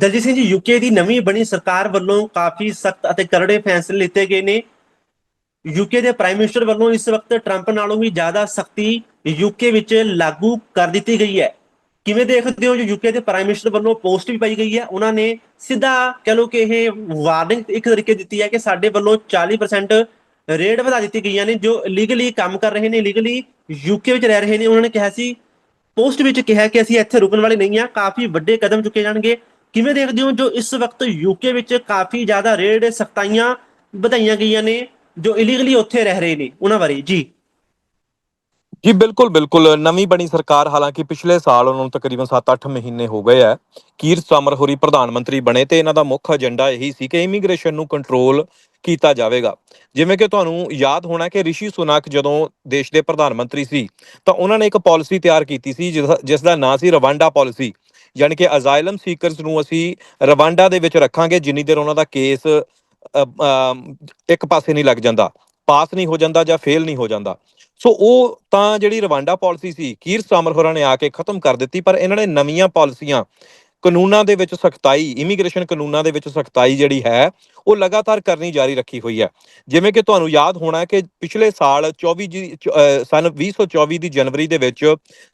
Daljit Singh ji UK ਦੀ ਨਵੀਂ ਬਣੀ ਸਰਕਾਰ ਵੱਲੋਂ ਕਾਫੀ ਸਖਤ ਅਤੇ ਕਰੜੇ ਫੈਸਲੇ ਲਿੱਤੇ ਗਏ ਨੇ। ਯੂਕੇ ਦੇ ਪ੍ਰਾਈਮ ਮਿਨਿਸਟਰ ਵੱਲੋਂ ਇਸ ਵਕਤ ਟਰੰਪ ਨਾਲੋਂ ਵੀ ਜ਼ਿਆਦਾ ਸਖਤੀ ਯੂਕੇ ਵਿੱਚ ਲਾਗੂ ਕਰ ਦਿੱਤੀ ਗਈ ਹੈ। ਕਿਵੇਂ ਦੇਖਦੇ ਹੋ ਜੋ ਯੂਕੇ ਦੇ ਪ੍ਰਾਈਮ ਮਿਨਿਸਟਰ ਵੱਲੋਂ ਪੋਸਟ ਵੀ ਪਾਈ ਗਈ ਹੈ? ਉਹਨਾਂ ਨੇ ਸਿੱਧਾ ਕਹ ਲੋ ਕਿ ਇਹ ਵਾਰਨਿੰਗ ਇੱਕ ਤਰੀਕੇ ਦਿੱਤੀ ਹੈ ਕਿ ਸਾਡੇ ਵੱਲੋਂ 40% ਰੇਟ ਵਧਾ ਦਿੱਤੀ ਗਈਆਂ ਨੇ, ਜੋ ਲੀਗਲੀ ਕੰਮ ਕਰ ਰਹੇ ਨੇ ਲੀਗਲੀ ਯੂਕੇ ਵਿੱਚ ਰਹਿ ਰਹੇ ਨੇ। ਉਹਨਾਂ ਨੇ ਕਿਹਾ ਸੀ, ਪੋਸਟ ਵਿੱਚ ਕਿਹਾ ਕਿ ਅਸੀਂ ਇੱਥੇ ਰੁਕਣ ਵਾਲੇ ਨਹੀਂ ਆ ਕਾਫੀ ਵੱਡੇ ਕਦਮ ਚੁੱਕੇ ਜਾਣਗੇ। ਕਿਵੇਂ ਦੇਖਦੇ ਹੋ ਜੋ ਇਸ ਵਕਤ ਯੂਕੇ ਵਿੱਚ ਕਾਫੀ ਜ਼ਿਆਦਾ ਰੇਡ ਸਖਤਾਈਆਂ ਵਧਾਈਆਂ ਗਈਆਂ ਨੇ, ਜੋ ਇਲੀਗਲੀ ਉੱਥੇ ਰਹਿ ਰਹੇ ਨੇ, ਉਹਨਾਂ ਬਾਰੇ? ਜੀ। ਜੀ, ਬਿਲਕੁਲ ਬਿਲਕੁਲ। ਨਵੀਂ ਬਣੀ ਸਰਕਾਰ ਹਾਲਾਂਕਿ ਪਿਛਲੇ ਸਾਲ ਉਹਨਾਂ ਨੂੰ ਤਕਰੀਬਨ 7-8 ਮਹੀਨੇ ਹੋ ਗਏ ਆ ਕੀਰ ਸਟਾਮਰ ਹੋਰੀ ਪ੍ਰਧਾਨ ਮੰਤਰੀ ਬਣੇ ਤੇ ਇਹਨਾਂ ਦਾ ਮੁੱਖ ਏਜੰਡਾ ਇਹੀ ਸੀ ਕਿ ਇਮੀਗ੍ਰੇਸ਼ਨ ਨੂੰ ਕੰਟਰੋਲ ਕੀਤਾ ਜਾਵੇਗਾ। ਜਿਵੇਂ ਕਿ ਤੁਹਾਨੂੰ ਯਾਦ ਹੋਣਾ ਕਿ ਰਿਸ਼ੀ ਸੁਨਾਕ ਜਦੋਂ ਦੇਸ਼ ਦੇ ਪ੍ਰਧਾਨ ਮੰਤਰੀ ਸੀ, ਤਾਂ ਉਹਨਾਂ ਨੇ ਇੱਕ ਪਾਲਿਸੀ ਤਿਆਰ ਕੀਤੀ ਸੀ, ਜਿਸ- ਜਿਸ ਦਾ ਨਾਂ ਸੀ ਰਵਾਂਡਾ ਪਾਲਿਸੀ। ਯਾਨੀ ਕਿ ਅਜ਼ਾਇਲਮ ਸੀਕਰਸ ਨੂੰ ਅਸੀਂ ਰਵਾਂਡਾ ਦੇ ਵਿੱਚ ਰੱਖਾਂਗੇ, ਜਿੰਨੀ ਦੇਰ ਉਹਨਾਂ ਦਾ ਕੇਸ ਇੱਕ ਪਾਸੇ ਨਹੀਂ ਲੱਗ ਜਾਂਦਾ। ਪਾਸ ਨਹੀਂ ਹੋ ਜਾਂਦਾ ਜਾਂ ਫੇਲ ਨਹੀਂ ਹੋ ਜਾਂਦਾ। ਸੋ ਉਹ ਤਾਂ ਜਿਹੜੀ ਰਵਾਂਡਾ ਪਾਲਿਸੀ ਸੀ ਕੀਰ ਸਟਾਮਰ ਹੋਰਾਂ ਨੇ ਆ ਕੇ ਖਤਮ ਕਰ ਦਿੱਤੀ, ਪਰ ਇਹਨਾਂ ਨੇ ਨਵੀਆਂ ਪਾਲਿਸੀਆਂ ਕਾਨੂੰਨਾਂ ਦੇ ਵਿੱਚ ਸਖਤਾਈ ਇਮੀਗ੍ਰੇਸ਼ਨ ਕਾਨੂੰਨਾਂ ਦੇ ਵਿੱਚ ਸਖਤਾਈ ਜਿਹੜੀ ਹੈ, ਉਹ ਲਗਾਤਾਰ ਕਰਨੀ ਜਾਰੀ ਰੱਖੀ ਹੋਈ ਹੈ। ਜਿਵੇਂ ਕਿ ਤੁਹਾਨੂੰ ਯਾਦ ਹੋਣਾ ਕਿ ਪਿਛਲੇ ਸਾਲ 24 ਜੀ, ਚ- ਅਹ, ਸਨ 2024 ਦੀ ਜਨਵਰੀ ਦੇ ਵਿੱਚ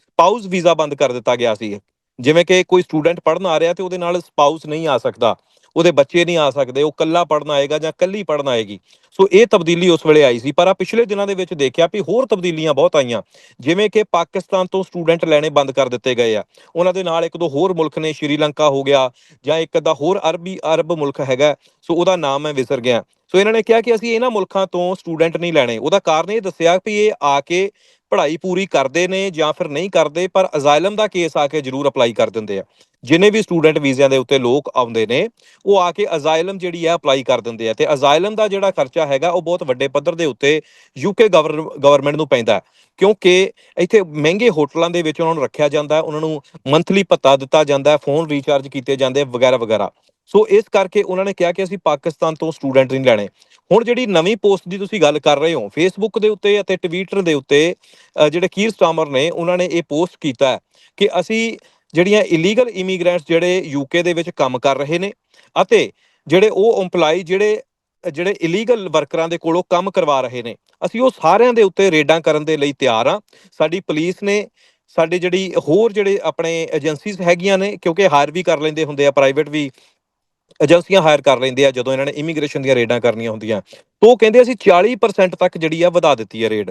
ਸਪਾਊਸ ਵੀਜ਼ਾ ਬੰਦ ਕਰ ਦਿੱਤਾ ਗਿਆ ਸੀ। ਜਿਵੇਂ ਕਿ ਕੋਈ ਸਟੂਡੈਂਟ ਪੜ੍ਹਨ ਆ ਰਿਹਾ ਤੇ ਉਹਦੇ ਨਾਲ ਸਪਾਊਸ ਨਹੀਂ ਆ ਸਕਦਾ। ਉਹਦੇ ਬੱਚੇ ਨਹੀਂ ਆ ਸਕਦੇ, ਉਹ ਕੱਲਾ ਪੜ੍ਹਨ ਆਏਗਾ ਜਾਂ ਕੱਲੀ ਪੜ੍ਹਨ ਆਏਗੀ। ਸੋ ਇਹ ਤਬਦੀਲੀ ਉਸ ਵੇਲੇ ਆਈ ਸੀ, ਪਰ ਆ ਪਿਛਲੇ ਦਿਨਾਂ ਦੇ ਵਿੱਚ ਦੇਖਿਆ ਵੀ ਹੋਰ ਤਬਦੀਲੀਆਂ ਬਹੁਤ ਆਈਆਂ। ਜਿਵੇਂ ਕਿ ਪਾਕਿਸਤਾਨ ਤੋਂ ਸਟੂਡੈਂਟ ਲੈਣੇ ਬੰਦ ਕਰ ਦਿੱਤੇ ਗਏ ਆ। ਉਹਨਾਂ ਦੇ ਨਾਲ ਇੱਕ ਦੋ ਹੋਰ ਮੁਲਕ ਨੇ, ਸ਼੍ਰੀਲੰਕਾ ਹੋ ਗਿਆ ਜਾਂ ਇੱਕ ਦਾ ਹੋਰ ਅਰਬੀ, ਅਰਬ ਮੁਲਕ ਹੈਗਾ, ਸੋ ਉਹਦਾ ਨਾਮ ਮੈਂ ਵਿਸਰ ਗਿਆ। ਸੋ ਇਹਨਾਂ ਨੇ ਕਿਹਾ ਕਿ ਅਸੀਂ ਇਹਨਾਂ ਮੁਲਕਾਂ ਤੋਂ ਸਟੂਡੈਂਟ ਨਹੀਂ ਲੈਣੇ। ਉਹਦਾ ਕਾਰਨ ਇਹ ਦੱਸਿਆ ਵੀ ਇਹ ਆ ਕੇ ਪੜ੍ਹਾਈ ਪੂਰੀ ਕਰਦੇ ਨੇ ਜਾਂ ਫਿਰ ਨਹੀਂ ਕਰਦੇ, ਪਰ ਅਜ਼ਾਇਲਮ ਦਾ ਕੇਸ ਆ ਕੇ ਜ਼ਰੂਰ ਅਪਲਾਈ ਕਰ ਦਿੰਦੇ ਆ। ਜਿਨੇ ਵੀ ਸਟੂਡੈਂਟ ਵੀਜ਼ਿਆਂ ਦੇ ਉੱਤੇ ਲੋਕ ਆਉਂਦੇ ਨੇ, ਉਹ ਆ ਕੇ ਅਜ਼ਾਇਲਮ ਜਿਹੜੀ ਹੈ ਅਪਲਾਈ ਕਰ ਦਿੰਦੇ ਆ। ਤੇ ਅਜ਼ਾਇਲਮ ਦਾ ਜਿਹੜਾ ਖਰਚਾ ਹੈਗਾ, ਉਹ ਬਹੁਤ ਵੱਡੇ ਪੱਧਰ ਦੇ ਉੱਤੇ ਯੂਕੇ ਗਵਰਨਮੈਂਟ ਨੂੰ ਪੈਂਦਾ। ਕਿਉਂਕਿ ਇੱਥੇ ਮਹਿੰਗੇ ਹੋਟਲਾਂ ਦੇ ਵਿੱਚ ਉਹਨਾਂ ਨੂੰ ਰੱਖਿਆ ਜਾਂਦਾ, ਉਹਨਾਂ ਨੂੰ ਮੰਥਲੀ ਭੱਤਾ ਦਿੱਤਾ ਜਾਂਦਾ, ਫੋਨ ਰੀਚਾਰਜ ਕੀਤੇ ਜਾਂਦੇ ਵਗੈਰਾ ਵਗੈਰਾ ਸੋ ਇਸ ਕਰਕੇ ਉਹਨਾਂ ਨੇ ਕਿਹਾ ਕਿ ਅਸੀਂ ਪਾਕਿਸਤਾਨ ਤੋਂ ਸਟੂਡੈਂਟ ਨਹੀਂ ਲੈਣੇ। ਹੁਣ ਜਿਹੜੀ ਨਵੀਂ ਪੋਸਟ ਦੀ ਤੁਸੀਂ ਗੱਲ ਕਰ ਰਹੇ ਹੋ ਫੇਸਬੁੱਕ ਦੇ ਉੱਤੇ ਅਤੇ ਟਵਿੱਟਰ ਦੇ ਉੱਤੇ ਜਿਹੜੇ ਕੀਰ ਸਟਾਮਰ ਨੇ, ਉਹਨਾਂ ਨੇ ਇਹ ਪੋਸਟ ਕੀਤਾ ਕਿ ਅਸੀਂ ਜਿਹੜੀਆਂ ਇਲੀਗਲ ਇਮੀਗ੍ਰੈਂਟਸ ਜਿਹੜੇ ਯੂਕੇ ਦੇ ਵਿੱਚ ਕੰਮ ਕਰ ਰਹੇ ਨੇ ਅਤੇ ਜਿਹੜੇ ਉਹ EMPLOYE ਜਿਹੜੇ ਜਿਹੜੇ ਇਲੀਗਲ ਵਰਕਰਾਂ ਦੇ ਕੋਲੋਂ ਕੰਮ ਕਰਵਾ ਰਹੇ ਨੇ, ਅਸੀਂ ਉਹ ਸਾਰਿਆਂ ਦੇ ਉੱਤੇ ਰੇਡਾਂ ਕਰਨ ਦੇ ਲਈ ਤਿਆਰ ਆ ਸਾਡੀ ਪੁਲਿਸ ਨੇ ਸਾਡੇ ਜਿਹੜੀ ਹੋਰ ਜਿਹੜੇ ਆਪਣੇ ਏਜੰਸੀਜ਼ ਹੈਗੀਆਂ ਨੇ, ਕਿਉਂਕਿ ਹਾਇਰ ਵੀ ਕਰ ਲੈਂਦੇ ਹੁੰਦੇ ਆ ਪ੍ਰਾਈਵੇਟ ਵੀ ਏਜੰਸੀਆਂ ਹਾਇਰ ਕਰ ਲੈਂਦੇ ਆ, ਜਦੋਂ ਇਹਨਾਂ ਨੇ ਇਮੀਗ੍ਰੇਸ਼ਨ ਦੀਆਂ ਰੇਡਾਂ ਕਰਨੀਆਂ ਹੁੰਦੀਆਂ। ਤਾਂ ਉਹ ਕਹਿੰਦੇ ਅਸੀਂ 40% ਤੱਕ ਜਿਹੜੀ ਆ ਵਧਾ ਦਿੱਤੀ ਹੈ ਰੇਡ।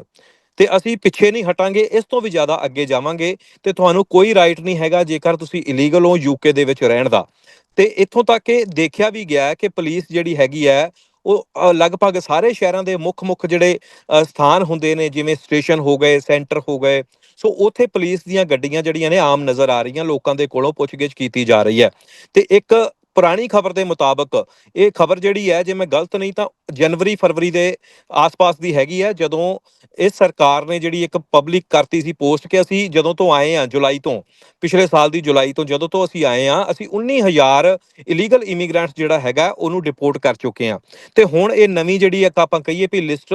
ਤੇ ਅਸੀਂ ਪਿੱਛੇ ਨਹੀਂ ਹਟਾਂਗੇ, ਇਸ ਤੋਂ ਵੀ ਜ਼ਿਆਦਾ ਅੱਗੇ ਜਾਵਾਂਗੇ। ਤੇ ਤੁਹਾਨੂੰ ਕੋਈ ਰਾਈਟ ਨਹੀਂ ਹੈਗਾ, ਜੇਕਰ ਤੁਸੀਂ ਇਲੀਗਲ ਹੋ ਯੂਕੇ ਦੇ ਵਿੱਚ ਰਹਿਣ ਦਾ। ਤੇ ਇੱਥੋਂ ਤੱਕ ਕਿ ਦੇਖਿਆ ਵੀ ਗਿਆ ਕਿ ਪੁਲਿਸ ਜਿਹੜੀ ਹੈਗੀ ਹੈ ਉਹ ਲਗਭਗ ਸਾਰੇ ਸ਼ਹਿਰਾਂ ਦੇ ਮੁੱਖ-ਮੁੱਖ ਜਿਹੜੇ ਸਥਾਨ ਹੁੰਦੇ ਨੇ, ਜਿਵੇਂ ਸਟੇਸ਼ਨ ਹੋ ਗਏ ਸੈਂਟਰ ਹੋ ਗਏ। ਸੋ ਉੱਥੇ ਪੁਲਿਸ ਦੀਆਂ ਗੱਡੀਆਂ ਜਿਹੜੀਆਂ ਨੇ, ਆਮ ਨਜ਼ਰ ਆ ਰਹੀਆਂ, ਲੋਕਾਂ ਦੇ ਕੋਲੋਂ ਪੁੱਛਗਿੱਛ ਕੀਤੀ ਜਾ ਰਹੀ ਹੈ। ਤੇ ਇੱਕ ਪੁਰਾਣੀ ਖਬਰ ਦੇ ਮੁਤਾਬਕ ਇਹ ਖਬਰ ਜਿਹੜੀ ਹੈ, ਜੇ ਮੈਂ ਗਲਤ ਨਹੀਂ ਤਾਂ ਜਨਵਰੀ ਫਰਵਰੀ ਦੇ ਆਸ-ਪਾਸ ਦੀ ਹੈਗੀ ਹੈ, ਜਦੋਂ ਇਸ ਸਰਕਾਰ ਨੇ ਜਿਹੜੀ ਇੱਕ ਪਬਲਿਕ ਕਰਤੀ ਸੀ ਪੋਸਟ ਕਿ ਅਸੀਂ ਜਦੋਂ ਤੋਂ ਆਏ ਆ ਜੁਲਾਈ ਤੋਂ, ਪਿਛਲੇ ਸਾਲ ਦੀ ਜੁਲਾਈ ਤੋਂ ਜਦੋਂ ਤੋਂ ਅਸੀਂ ਆਏ ਆ ਅਸੀਂ 19000 ਇਲੀਗਲ ਇਮੀਗ੍ਰੈਂਟਸ ਜਿਹੜਾ ਹੈਗਾ ਉਹਨੂੰ ਡਿਪੋਰਟ ਕਰ ਚੁੱਕੇ ਆ ਤੇ ਹੁਣ ਇਹ ਨਵੀਂ ਜਿਹੜੀ ਇੱਕ ਆਪਾਂ ਕਹੀਏ ਵੀ ਲਿਸਟ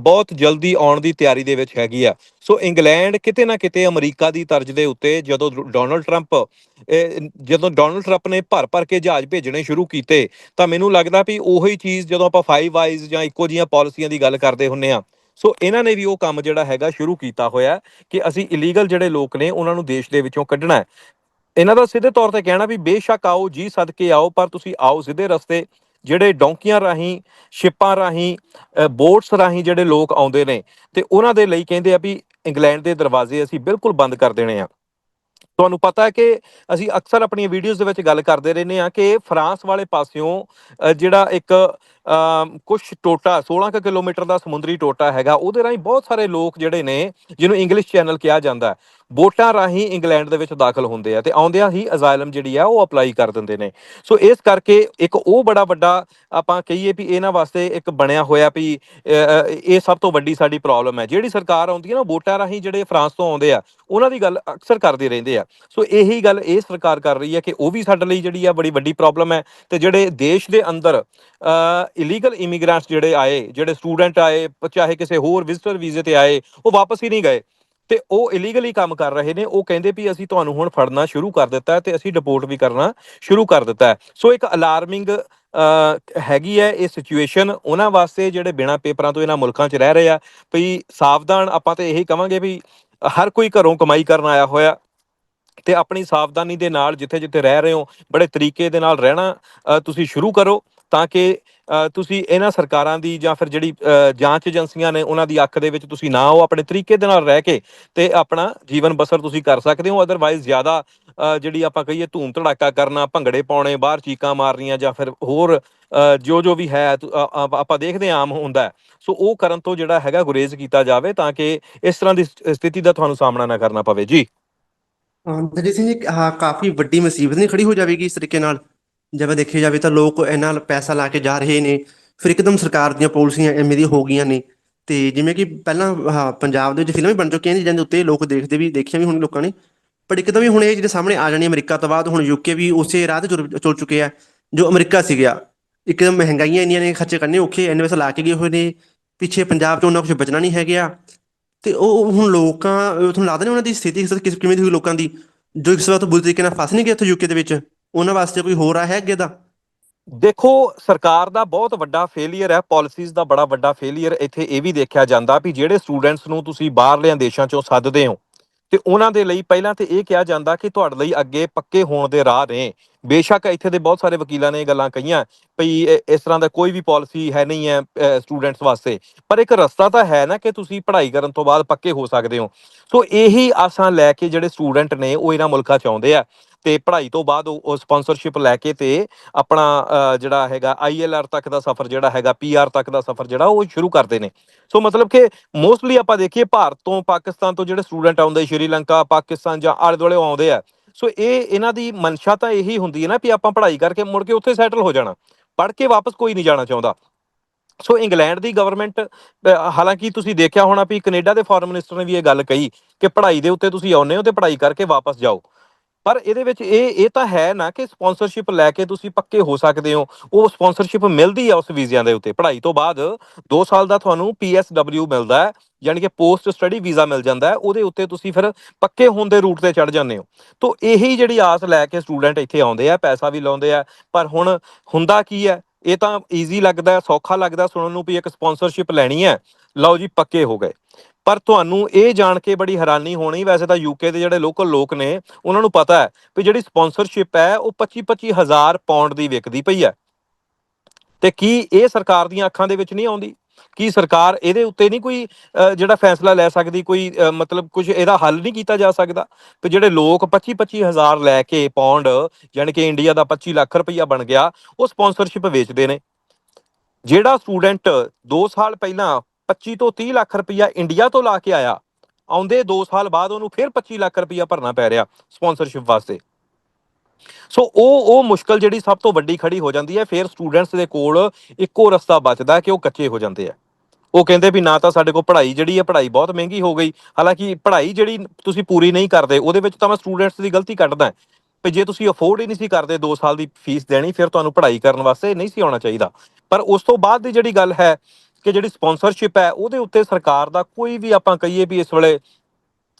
ਬਹੁਤ ਜਲਦੀ ਆਉਣ ਦੀ ਤਿਆਰੀ ਦੇ ਵਿੱਚ ਹੈਗੀ ਆ ਸੋ ਇੰਗਲੈਂਡ ਕਿਤੇ ਨਾ ਕਿਤੇ ਅਮਰੀਕਾ ਦੀ ਤਰਜ਼ ਦੇ ਉੱਤੇ ਜਦੋਂ ਡੋਨਲਡ ਟਰੰਪ ਜਦੋਂ ਡੋਨਲਡ ਟਰੰਪ ਨੇ ਭਰ ਭਰ ਕੇ ਜਹਾਜ਼ ਭੇਜਣੇ ਸ਼ੁਰੂ ਕੀਤੇ, ਤਾਂ ਮੈਨੂੰ ਲੱਗਦਾ ਵੀ ਉਹੀ ਚੀਜ਼ ਜਦੋਂ ਆਪਾਂ ਫਾਈਵ ਆਈਜ਼ ਜਾਂ ਇੱਕੋ ਜੀਆਂ ਪਾਲਿਸੀਆਂ ਦੀ ਗੱਲ ਕਰਦੇ ਹੁੰਨੇ ਆ। ਸੋ ਇਹਨਾਂ ਨੇ ਵੀ ਉਹ ਕੰਮ ਜਿਹੜਾ ਹੈਗਾ ਸ਼ੁਰੂ ਕੀਤਾ ਹੋਇਆ ਕਿ ਅਸੀਂ ਇਲੀਗਲ ਜਿਹੜੇ ਲੋਕ ਨੇ, ਉਹਨਾਂ ਨੂੰ ਦੇਸ਼ ਦੇ ਵਿੱਚੋਂ ਕੱਢਣਾ ਹੈ। ਇਹਨਾਂ ਦਾ ਸਿੱਧੇ ਤੌਰ ਤੇ ਕਹਿਣਾ ਵੀ ਬੇਸ਼ੱਕ ਆਓ, ਜੀ ਸਦਕੇ ਆਓ, ਪਰ ਤੁਸੀਂ ਆਓ ਸਿੱਧੇ ਰਸਤੇ। ਜਿਹੜੇ ਡੌਂਕੀਆਂ ਰਾਹੀਂ, ਸ਼ਿਪਾਂ ਰਾਹੀਂ ਬੋਟਸ ਰਾਹੀਂ ਜਿਹੜੇ ਲੋਕ ਆਉਂਦੇ ਨੇ, ਤੇ ਉਹਨਾਂ ਦੇ ਲਈ ਕਹਿੰਦੇ ਆ ਵੀ ਇੰਗਲੈਂਡ ਦੇ ਦਰਵਾਜ਼ੇ ਅਸੀਂ ਬਿਲਕੁਲ ਬੰਦ ਕਰ ਦੇਣੇ ਆ। ਤੁਹਾਨੂੰ ਪਤਾ ਹੈ ਕਿ ਅਸੀਂ ਅਕਸਰ ਆਪਣੀਆਂ ਵੀਡੀਓਜ਼ ਦੇ ਵਿੱਚ ਗੱਲ ਕਰਦੇ ਰਹਿੰਦੇ ਆ ਕਿ ਫਰਾਂਸ ਵਾਲੇ ਪਾਸਿਓਂ ਅ, ਜਿਹੜਾ ਇੱਕ ਕੁਝ ਟੋਟਾ 16 ਕੁ ਕਿਲੋਮੀਟਰ ਦਾ ਸਮੁੰਦਰੀ ਟੋਟਾ ਹੈਗਾ। ਉਹਦੇ ਰਾਹੀਂ ਬਹੁਤ ਸਾਰੇ ਲੋਕ ਜਿਹੜੇ ਨੇ, ਜਿਹਨੂੰ ਇੰਗਲਿਸ਼ ਚੈਨਲ ਕਿਹਾ ਜਾਂਦਾ ਹੈ, ਬੋਟਾਂ ਰਾਹੀਂ ਇੰਗਲੈਂਡ ਦੇ ਵਿੱਚ ਦਾਖਲ ਹੁੰਦੇ ਆ ਤੇ ਆਉਂਦਿਆਂ ਹੀ ਅਜ਼ਾਇਲਮ ਜਿਹੜੀ ਆ, ਉਹ ਅਪਲਾਈ ਕਰ ਦਿੰਦੇ ਨੇ। ਸੋ ਇਸ ਕਰਕੇ ਇੱਕ ਉਹ ਬੜਾ ਵੱਡਾ ਆਪਾਂ ਕਹੀਏ ਵੀ ਇਹਨਾਂ ਵਾਸਤੇ ਇੱਕ ਬਣਿਆ ਹੋਇਆ ਵੀ ਇਹ ਸਭ ਤੋਂ ਵੱਡੀ ਸਾਡੀ ਪ੍ਰੋਬਲਮ ਹੈ। ਜਿਹੜੀ ਸਰਕਾਰ ਆਉਂਦੀ ਹੈ ਨਾ ਵੋਟਾਂ ਰਾਹੀਂ ਜਿਹੜੇ ਫਰਾਂਸ ਤੋਂ ਆਉਂਦੇ ਆ, ਉਹਨਾਂ ਦੀ ਗੱਲ ਅਕਸਰ ਕਰਦੇ ਰਹਿੰਦੇ ਆ। ਸੋ ਇਹੀ ਗੱਲ ਇਹ ਸਰਕਾਰ ਕਰ ਰਹੀ ਹੈ ਕਿ ਉਹ ਵੀ ਸਾਡੇ ਲਈ ਜਿਹੜੀ ਆ ਬੜੀ ਵੱਡੀ ਪ੍ਰੋਬਲਮ ਹੈ ਤੇ ਜਿਹੜੇ ਦੇਸ਼ ਦੇ ਅੰਦਰ ਇਲੀਗਲ ਇਮੀਗ੍ਰੈਂਟਸ ਜਿਹੜੇ ਆਏ, ਜਿਹੜੇ ਸਟੂਡੈਂਟ ਆਏ ਚਾਹੇ ਕਿਸੇ ਹੋਰ ਵਿਜ਼ਟਰ ਵੀਜ਼ੇ ਤੇ ਆਏ, ਉਹ ਵਾਪਸ ਹੀ ਨਹੀਂ ਗਏ। ਤੇ ਉਹ ਇਲੀਗਲੀ ਕੰਮ ਕਰ ਰਹੇ ਨੇ, ਉਹ ਕਹਿੰਦੇ ਵੀ ਅਸੀਂ ਤੁਹਾਨੂੰ ਹੁਣ ਫੜਨਾ ਸ਼ੁਰੂ ਕਰ ਦਿੱਤਾ ਹੈ ਤੇ ਅਸੀਂ ਡਿਪੋਰਟ ਵੀ ਕਰਨਾ ਸ਼ੁਰੂ ਕਰ ਦਿੱਤਾ ਸੋ ਇੱਕ ਅਲਾਰਮਿੰਗ ਹੈਗੀ ਹੈ ਇਹ ਸਿਚੁਏਸ਼ਨ ਉਹਨਾਂ ਵਾਸਤੇ ਜਿਹੜੇ ਬਿਨਾਂ ਪੇਪਰਾਂ ਤੋਂ ਇਹਨਾਂ ਮੁਲਕਾਂ 'ਚ ਰਹਿ ਰਹੇ ਆ, ਵੀ ਸਾਵਧਾਨ ਆਪਾਂ ਤੇ ਇਹੀ ਕਵਾਂਗੇ ਵੀ ਹਰ ਕੋਈ ਘਰੋਂ ਕਮਾਈ ਕਰਨ ਆਇਆ ਹੋਇਆ, ਤੇ ਆਪਣੀ ਸਾਵਧਾਨੀ ਦੇ ਨਾਲ ਜਿੱਥੇ ਜਿੱਥੇ ਰਹਿ ਰਹੇ ਹੋ, ਬੜੇ ਤਰੀਕੇ ਦੇ ਨਾਲ ਰਹਿਣਾ ਤੁਸੀਂ ਸ਼ੁਰੂ ਕਰੋ ਤਾਂ ਕਿ ਤੁਸੀਂ ਇਹਨਾਂ ਸਰਕਾਰਾਂ ਦੀ ਜਾਂ ਫਿਰ ਜਿਹੜੀ ਜਾਂਚ ਏਜੰਸੀਆਂ ਨੇ ਉਹਨਾਂ ਦੀ ਅੱਖ ਦੇ ਵਿੱਚ ਤੁਸੀਂ ਨਾ ਹੋ ਆਪਣੇ ਤਰੀਕੇ ਦੇ ਨਾਲ ਰਹਿ ਕੇ ਤੇ ਆਪਣਾ ਜੀਵਨ ਬਸਰ ਤੁਸੀਂ ਕਰ ਸਕਦੇ ਹੋ। ਅਦਰਵਾਈਜ਼ ਜ਼ਿਆਦਾ ਜਿਹੜੀ ਆਪਾਂ ਕਹੀਏ ਧੂਮ ਧੜਾਕਾ ਕਰਨਾ, ਭੰਗੜੇ ਪਾਉਣੇ, ਬਾਹਰ ਚੀਕਾਂ ਮਾਰਨੀਆਂ ਜਾਂ ਫਿਰ ਹੋਰ ਜੋ ਜੋ ਵੀ ਹੈ ਆਪਾਂ ਦੇਖਦੇ ਹਾਂ ਆਮ ਹੁੰਦਾ ਸੋ ਉਹ ਕਰਨ ਤੋਂ ਜਿਹੜਾ ਹੈਗਾ ਗੁਰੇਜ਼ ਕੀਤਾ ਜਾਵੇ ਤਾਂ ਕਿ ਇਸ ਤਰ੍ਹਾਂ ਦੀ ਸਥਿਤੀ ਦਾ ਤੁਹਾਨੂੰ ਸਾਹਮਣਾ ਨਾ ਕਰਨਾ ਪਵੇ। ਜੀ। ਹਾਂ ਦਲਜੀਤ ਸਿੰਘ ਜੀ ਹਾਂ, ਕਾਫੀ ਵੱਡੀ ਮੁਸੀਬਤ ਨਹੀਂ ਖੜੀ ਹੋ ਜਾਵੇਗੀ ਇਸ ਤਰੀਕੇ ਨਾਲ? ਜਿਵੇਂ ਦੇਖਿਆ ਜਾਵੇ ਤਾਂ ਲੋਕ ਇਹਨਾਂ ਨਾਲ ਪੈਸਾ ਲਾ ਕੇ ਜਾ ਰਹੇ ਨੇ। ਫਿਰ ਇੱਕਦਮ ਸਰਕਾਰ ਦੀਆਂ ਪਾਲਿਸੀਆਂ ਐਵੇਂ ਦੀਆਂ ਹੋ ਗਈਆਂ ਨੇ। ਤੇ ਜਿਵੇਂ ਕਿ ਪਹਿਲਾਂ, ਹਾਂ, ਪੰਜਾਬ ਦੇ ਵਿੱਚ ਫਿਲਮ ਵੀ ਬਣ ਚੁੱਕੀਆਂ ਨੇ ਜਿਹਨਾਂ ਦੇ ਉੱਤੇ ਲੋਕ ਦੇਖਦੇ ਵੀ, ਦੇਖੀਆਂ ਵੀ ਹੁਣ ਲੋਕਾਂ ਨੇ। ਪਰ ਇੱਕਦਮ ਹੀ ਹੁਣ ਇਹ ਜਿਹੜੇ ਸਾਹਮਣੇ ਆ ਜਾਣੀ ਅਮਰੀਕਾ ਤੋਂ ਬਾਅਦ ਹੁਣ ਯੂਕੇ ਵੀ ਉਸੇ ਰਾਹ ਤੇ ਤੁਰ ਚੁੱਲ ਚੁੱਕੇ ਆ, ਜੋ ਅਮਰੀਕਾ ਸੀ ਗਿਆ ਇੱਕਦਮ ਮਹਿੰਗਾਈਆਂ ਇੰਨੀਆਂ ਨੇ, ਖਰਚੇ ਕਰਨੇ ਔਖੇ, ਇੰਨੇ ਪੈਸੇ ਲਾ ਕੇ ਗਏ ਹੋਏ ਨੇ। ਪਿੱਛੇ ਪੰਜਾਬ 'ਚ ਉਹਨਾਂ ਕੁਝ ਬਚਣਾ ਨਹੀਂ ਹੈਗਾ। ਤੇ ਉਹ ਹੁਣ ਲੋਕਾਂ ਅਹ ਤੁਹਾਨੂੰ ਲੱਗਦਾ ਨਹੀਂ ਉਹਨਾਂ ਦੀ ਸਥਿਤੀ ਕਿਸ, ਕਿਸ- ਕਿਵੇਂ ਦੀ ਹੋਈ ਲੋਕਾਂ ਦੀ? ਜੋ ਇਸ ਵਕਤ ਬੁਰੀ ਤਰੀਕੇ ਨਾਲ ਫਸ ਨਹੀਂ ਗਏ ਉੱਥੇ ਯੂਕੇ ਦੇ ਵਿੱਚ? ਉਹਨਾਂ ਵਾਸਤੇ ਕੋਈ ਹੋਰ ਆ ਹੈ ਅੱਗੇ ਦਾ? ਦੇਖੋ, ਸਰਕਾਰ ਦਾ ਬਹੁਤ ਵੱਡਾ ਫੇਲਿਅਰ ਹੈ ਪਾਲਿਸੀਜ਼ ਦਾ ਬੜਾ ਵੱਡਾ ਫੇਲਿਅਰ ਇੱਥੇ ਇਹ ਵੀ ਦੇਖਿਆ ਜਾਂਦਾ ਵੀ ਜਿਹੜੇ ਸਟੂਡੈਂਟਸ ਨੂੰ ਤੁਸੀਂ ਬਾਹਰਲਿਆਂ ਦੇਸ਼ਾਂ ਚੋਂ ਸੱਦਦੇ ਹੋ, ਤੇ ਉਹਨਾਂ ਦੇ ਲਈ ਪਹਿਲਾਂ ਤੇ ਇਹ ਕਿਹਾ ਜਾਂਦਾ ਕਿ ਤੁਹਾਡੇ ਲਈ ਅੱਗੇ ਪੱਕੇ ਹੋਣ ਦੇ ਰਾਹ ਨੇ। ਬੇਸ਼ੱਕ ਇੱਥੇ ਦੇ ਬਹੁਤ ਸਾਰੇ ਵਕੀਲਾਂ ਨੇ ਇਹ ਗੱਲਾਂ ਕਹੀਆਂ ਭਈ ਇਸ ਤਰ੍ਹਾਂ ਦਾ ਕੋਈ ਵੀ ਪਾਲਿਸੀ ਹੈ ਨਹੀਂ ਹੈ ਸਟੂਡੈਂਟਸ ਵਾਸਤੇ। ਪਰ ਇੱਕ ਰਸਤਾ ਤਾਂ ਹੈ ਨਾ ਕਿ ਤੁਸੀਂ ਪੜ੍ਹਾਈ ਕਰਨ ਤੋਂ ਬਾਅਦ ਪੱਕੇ ਹੋ ਸਕਦੇ ਹੋ। ਸੋ ਇਹੀ ਆਸਾਂ ਲੈ ਕੇ ਜਿਹੜੇ ਸਟੂਡੈਂਟ ਨੇ ਉਹ ਇਹਨਾਂ ਮੁਲਕਾਂ 'ਚ ਆਉਂਦੇ ਆ। ਤੇ ਪੜ੍ਹਾਈ ਤੋਂ ਬਾਅਦ ਉਹ ਸਪਾਂਸਰਸ਼ਿਪ ਲੈ ਕੇ ਤੇ ਆਪਣਾ ਜਿਹੜਾ ਹੈਗਾ ਆਈਐਲਆਰ ਤੱਕ ਦਾ ਸਫ਼ਰ ਜਿਹੜਾ ਹੈਗਾ ਪੀਆਰ ਤੱਕ ਦਾ ਸਫ਼ਰ ਜਿਹੜਾ ਉਹ ਸ਼ੁਰੂ ਕਰਦੇ ਨੇ। ਸੋ ਮਤਲਬ ਕਿ ਮੋਸਟਲੀ ਆਪਾਂ ਦੇਖੀਏ ਭਾਰਤ ਤੋਂ ਪਾਕਿਸਤਾਨ ਤੋਂ ਜਿਹੜੇ ਸਟੂਡੈਂਟ ਆਉਂਦੇ, ਸ਼੍ਰੀਲੰਕਾ, ਪਾਕਿਸਤਾਨ ਜਾਂ ਆਲੇ ਦੁਆਲੇ ਆਉਂਦੇ ਆ। ਸੋ ਇਹ ਇਹਨਾਂ ਦੀ ਮਨਸ਼ਾ ਤਾਂ ਇਹੀ ਹੁੰਦੀ ਹੈ ਨਾ ਵੀ ਆਪਾਂ ਪੜ੍ਹਾਈ ਕਰਕੇ ਮੁੜ ਕੇ ਉੱਥੇ ਸੈਟਲ ਹੋ ਜਾਣਾ। ਪੜ੍ਹ ਕੇ ਵਾਪਸ ਕੋਈ ਨਹੀਂ ਜਾਣਾ ਚਾਹੁੰਦਾ। ਸੋ ਇੰਗਲੈਂਡ ਦੀ ਗਵਰਨਮੈਂਟ ਹਾਲਾਂਕਿ ਤੁਸੀਂ ਦੇਖਿਆ ਹੋਣਾ ਵੀ ਕੈਨੇਡਾ ਦੇ ਫੋਰਨ ਮਿਨਿਸਟਰ ਨੇ ਵੀ ਇਹ ਗੱਲ ਕਹੀ ਕਿ ਪੜ੍ਹਾਈ ਦੇ ਉੱਤੇ ਤੁਸੀਂ ਆਉਂਦੇ ਹੋ ਤੇ ਪੜ੍ਹਾਈ ਕਰਕੇ ਵਾਪਸ ਜਾਓ। ਪਰ ਇਹਦੇ ਵਿੱਚ ਇਹ ਇਹ ਤਾਂ ਹੈ ਨਾ ਕਿ ਸਪਾਂਸਰਸ਼ਿਪ ਲੈ ਕੇ ਤੁਸੀਂ ਪੱਕੇ ਹੋ ਸਕਦੇ ਹੋ। ਉਹ ਸਪਾਂਸਰਸ਼ਿਪ ਮਿਲਦੀ ਆ ਉਸ ਵੀਜ਼ਿਆਂ ਦੇ ਉੱਤੇ। ਪੜ੍ਹਾਈ ਤੋਂ ਬਾਅਦ 2 ਸਾਲ ਦਾ ਤੁਹਾਨੂੰ PSW ਮਿਲਦਾ ਹੈ, ਯਾਨੀ ਕਿ ਪੋਸਟ ਸਟੱਡੀ ਵੀਜ਼ਾ ਮਿਲ ਜਾਂਦਾ ਹੈ। ਉਹਦੇ ਉੱਤੇ ਤੁਸੀਂ ਫਿਰ ਪੱਕੇ ਹੋਣ ਦੇ ਰੂਟ ਤੇ ਚੜ ਜਾਂਦੇ ਹੋ। ਤੋਂ ਇਹੀ ਜਿਹੜੀ ਆਸ ਲੈ ਕੇ ਸਟੂਡੈਂਟ ਇੱਥੇ ਆਉਂਦੇ ਆ, ਪੈਸਾ ਵੀ ਲਾਉਂਦੇ ਆ। ਪਰ ਹੁਣ ਹੁੰਦਾ ਕੀ ਹੈ? ਇਹ ਤਾਂ ਈਜ਼ੀ ਲੱਗਦਾ, ਸੌਖਾ ਲੱਗਦਾ ਸੁਣਨ ਨੂੰ ਵੀ ਇੱਕ ਸਪਾਂਸਰਸ਼ਿਪ ਲੈਣੀ ਹੈ। ਲਓ ਜੀ, ਪੱਕੇ ਹੋ ਗਏ। ਪਰ ਤੁਹਾਨੂੰ ਇਹ ਜਾਣ ਕੇ ਬੜੀ ਹੈਰਾਨੀ ਹੋਣੀ, ਵੈਸੇ ਤਾਂ ਯੂਕੇ ਦੇ ਜਿਹੜੇ ਲੋਕਲ ਲੋਕ ਨੇ, ਉਹਨਾਂ ਨੂੰ ਪਤਾ ਹੈ ਵੀ ਜਿਹੜੀ ਸਪਾਂਸਰਸ਼ਿਪ ਹੈ, ਉਹ 25-25 ਹਜ਼ਾਰ ਪੌਂਡ ਦੀ ਵਿਕਦੀ ਪਈ ਹੈ। ਤੇ ਕੀ ਇਹ ਸਰਕਾਰ ਦੀਆਂ ਅੱਖਾਂ ਦੇ ਵਿੱਚ ਨਹੀਂ ਆਉਂਦੀ? ਕੀ ਸਰਕਾਰ ਇਹਦੇ ਉੱਤੇ ਨਹੀਂ ਕੋਈ ਜਿਹੜਾ ਫੈਸਲਾ ਲੈ ਸਕਦੀ, ਕੋਈ ਮਤਲਬ ਕੁਝ ਇਹਦਾ ਹੱਲ ਨਹੀਂ ਕੀਤਾ ਜਾ ਸਕਦਾ? ਤੇ ਜਿਹੜੇ ਲੋਕ 25-25 ਹਜ਼ਾਰ ਲੈ ਕੇ ਪਾਉਂਡ ਯਾਨੀ ਕਿ ਇੰਡੀਆ ਦਾ 25 ਲੱਖ ਰੁਪਈਆ ਬਣ ਗਿਆ, ਉਹ ਸਪਾਂਸਰਸ਼ਿਪ ਵੇਚਦੇ ਨੇ। ਜਿਹੜਾ ਸਟੂਡੈਂਟ 2 ਸਾਲ ਪਹਿਲਾਂ 25 ਤੋਂ 30 ਲੱਖ ਰੁਪਈਆ ਇੰਡੀਆ ਤੋਂ ਲਾ ਕੇ ਆਇਆ। ਆਉਂਦੇ 2 ਸਾਲ ਬਾਅਦ ਉਹਨੂੰ ਫਿਰ 25 ਲੱਖ ਰੁਪਈਆ ਭਰਨਾ ਪੈ ਰਿਹਾ ਸਪਾਂਸਰਸ਼ਿਪ ਵਾਸਤੇ। ਸੋ ਉਹ ਉਹ ਮੁਸ਼ਕਲ ਜਿਹੜੀ ਸਭ ਤੋਂ ਵੱਡੀ ਖੜੀ ਹੋ ਜਾਂਦੀ ਹੈ, ਫਿਰ ਸਟੂਡੈਂਟਸ ਦੇ ਕੋਲ ਇੱਕੋ ਰਸਤਾ ਬਚਦਾ ਕਿ ਉਹ ਕੱਚੇ ਹੋ ਜਾਂਦੇ ਆ। ਉਹ ਕਹਿੰਦੇ ਵੀ ਨਾ ਤਾਂ ਸਾਡੇ ਕੋਲ ਪੜ੍ਹਾਈ ਜਿਹੜੀ ਹੈ, ਪੜ੍ਹਾਈ ਬਹੁਤ ਮਹਿੰਗੀ ਹੋ ਗਈ। ਹਾਲਾਂਕਿ ਪੜ੍ਹਾਈ ਜਿਹੜੀ ਤੁਸੀਂ ਪੂਰੀ ਨਹੀਂ ਕਰਦੇ, ਉਹਦੇ ਵਿੱਚ ਤਾਂ ਮੈਂ ਸਟੂਡੈਂਟਸ ਦੀ ਗਲਤੀ ਕੱਢਦਾ। ਵੀ ਜੇ ਤੁਸੀਂ ਅਫੋਰਡ ਹੀ ਨਹੀਂ ਸੀ ਕਰਦੇ 2 ਸਾਲ ਦੀ ਫੀਸ ਦੇਣੀ, ਫਿਰ ਤੁਹਾਨੂੰ ਪੜ੍ਹਾਈ ਕਰਨ ਵਾਸਤੇ ਨਹੀਂ ਸੀ ਆਉਣਾ ਚਾਹੀਦਾ। ਪਰ ਉਸ ਤੋਂ ਬਾਅਦ ਦੀ ਜਿਹੜੀ ਗੱਲ ਹੈ ਕਿ ਜਿਹੜੀ ਸਪਾਂਸਰਸ਼ਿਪ ਹੈ, ਉਹਦੇ ਉੱਤੇ ਸਰਕਾਰ ਦਾ ਕੋਈ ਵੀ ਆਪਾਂ ਕਹੀਏ ਵੀ ਇਸ ਵੇਲੇ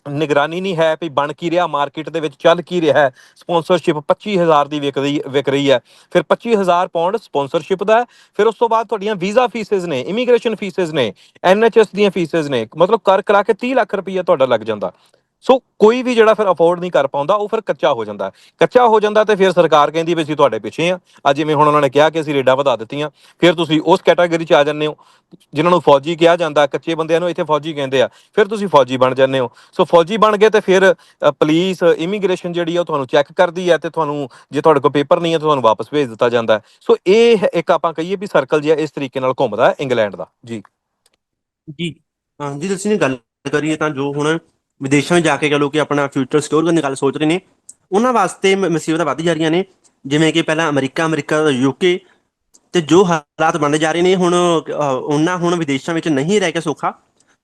ਨਿਗਰਾਨੀ ਨਹੀਂ ਹੈ ਵੀ ਬਣ ਕੀ ਰਿਹਾ ਮਾਰਕੀਟ ਦੇ ਵਿੱਚ ਚੱਲ ਕੀ ਰਿਹਾ ਹੈ। ਸਪਾਂਸਰਸ਼ਿਪ 25000 ਦੀ ਵਿਕ ਰਹੀ ਵਿਕ ਰਹੀ ਹੈ। ਫਿਰ 25000 ਪੌਂਡ ਸਪਾਂਸਰਸ਼ਿਪ ਦਾ ਫਿਰ ਉਸ ਤੋਂ ਬਾਅਦ ਤੁਹਾਡੀਆਂ ਵੀਜ਼ਾ ਫੀਸਿਸ ਨੇ ਇਮੀਗ੍ਰੇਸ਼ਨ ਫੀਸਿਸ ਨੇ ਐਨਐਚਐਸ ਦੀਆਂ ਫੀਸਿਸ ਨੇ, ਮਤਲਬ ਕਰ ਕਰਾ ਕੇ 30 ਲੱਖ ਰੁਪਈਆ ਤੁਹਾਡਾ ਲੱਗ ਜਾਂਦਾ। ਸੋ ਕੋਈ ਵੀ ਜਿਹੜਾ ਫਿਰ ਅਫੋਰਡ ਨਹੀਂ ਕਰ ਪਾਉਂਦਾ ਉਹ ਫਿਰ ਕੱਚਾ ਹੋ ਜਾਂਦਾ। ਕੱਚਾ ਹੋ ਜਾਂਦਾ ਤੇ ਫਿਰ ਸਰਕਾਰ ਕਹਿੰਦੀ ਵੀ ਅਸੀਂ ਤੁਹਾਡੇ ਪਿੱਛੇ ਆ ਅੱਜ ਜਿਵੇਂ ਹੁਣ ਉਹਨਾਂ ਨੇ ਕਿਹਾ ਕਿ ਅਸੀਂ ਰੇਡਾਂ ਵਧਾ ਦਿੱਤੀਆਂ ਫਿਰ ਤੁਸੀਂ ਉਸ ਕੈਟਾਗਰੀ 'ਚ ਆ ਜਾਂਦੇ ਹੋ ਜਿਨ੍ਹਾਂ ਨੂੰ ਫੌਜੀ ਕਿਹਾ ਜਾਂਦਾ ਕੱਚੇ ਬੰਦਿਆਂ ਨੂੰ ਇੱਥੇ ਫੌਜੀ ਕਹਿੰਦੇ ਆ ਫਿਰ ਤੁਸੀਂ ਫੌਜੀ ਬਣ ਜਾਂਦੇ ਹੋ। ਸੋ ਫੌਜੀ ਬਣ ਗਏ ਤੇ ਫਿਰ ਅ, ਪੁਲਿਸ ਇਮੀਗ੍ਰੇਸ਼ਨ ਜਿਹੜੀ ਆ ਉਹ ਤੁਹਾਨੂੰ ਚੈੱਕ ਕਰਦੀ ਹੈ ਤੇ ਤੁਹਾਨੂੰ ਜੇ ਤੁਹਾਡੇ ਕੋਲ ਪੇਪਰ ਨਹੀਂ ਹੈ ਤਾਂ ਤੁਹਾਨੂੰ ਵਾਪਸ ਭੇਜ ਦਿੱਤਾ ਜਾਂਦਾ ਸੋ ਇਹ ਇੱਕ ਆਪਾਂ ਕਹੀਏ ਵੀ ਸਰਕਲ ਜਿਹਾ ਇਸ ਤਰੀਕੇ ਨਾਲ ਘੁੰਮਦਾ ਇੰਗਲੈਂਡ ਦਾ। ਜੀ। ਜੀ। ਹਾਂ ਜੀ ਤੁਸੀਂ ਗੱਲ ਕਰੀਏ ਤਾਂ ਜੋ ਹੁਣ ਵਿਦੇਸ਼ਾਂ ਵਿੱਚ ਜਾ ਕੇ ਕਹ ਲੋ ਕਿ ਆਪਣਾ ਫਿਊਚਰ ਸਿਕਿਉਰ ਕਰਨ ਦੀ ਗੱਲ ਸੋਚ ਰਹੇ ਨੇ ਉਹਨਾਂ ਵਾਸਤੇ ਮ- ਮੁਸੀਬਤਾਂ ਵੱਧ ਜਾ ਰਹੀਆਂ ਨੇ ਜਿਵੇਂ ਕਿ ਪਹਿਲਾਂ ਅਮਰੀਕਾ ਅਮਰੀਕਾ ਯੂਕੇ ਤੇ ਜੋ ਹਾਲਾਤ ਬਣਦੇ ਜਾ ਰਹੇ ਨੇ ਹੁਣ ਉਹਨਾਂ ਹੁਣ ਵਿਦੇਸ਼ਾਂ ਵਿੱਚ ਨਹੀਂ ਰਹਿ ਕੇ ਸੌਖਾ।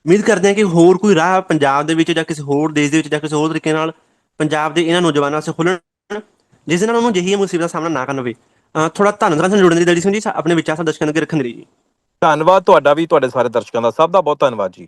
ਉਮੀਦ ਕਰਦੇ ਹਾਂ ਕਿ ਹੋਰ ਕੋਈ ਰਾਹ ਪੰਜਾਬ ਦੇ ਵਿੱਚ ਜਾਂ ਕਿਸੇ ਹੋਰ ਦੇਸ਼ ਦੇ ਵਿੱਚ ਜਾਂ ਕਿਸੇ ਹੋਰ ਤਰੀਕੇ ਨਾਲ ਪੰਜਾਬ ਦੇ ਇਹਨਾਂ ਨੌਜਵਾਨਾਂ ਵਾਸਤੇ ਖੁੱਲਣ ਜਿਸ ਨਾਲ ਉਹਨੂੰ ਜਿਹੀ ਮੁਸੀਬਤ ਦਾ ਸਾਹਮਣਾ ਨਾ ਕਰਨਾ ਪਵੇ। ਅ, ਥੋੜਾ ਧੰਨਵਾਦ ਸਾਨੂੰ ਜੁੜਨ ਦੀ ਦੜੀ ਸਿੰਘ ਜੀ ਆਪਣੇ ਵਿਚਾਰ ਸਾਡੇ ਦਰਸ਼ਕਾਂ ਅੱਗੇ ਰੱਖਣ ਦੇ ਲਈ ਜੀ ਧੰਨਵਾਦ ਤੁਹਾਡਾ ਵੀ ਤੁਹਾਡੇ ਸਾਰੇ ਦਰਸ਼ਕਾਂ ਦਾ। ਸਭ ਦਾ ਬਹੁਤ ਧੰਨਵਾਦ ਜੀ।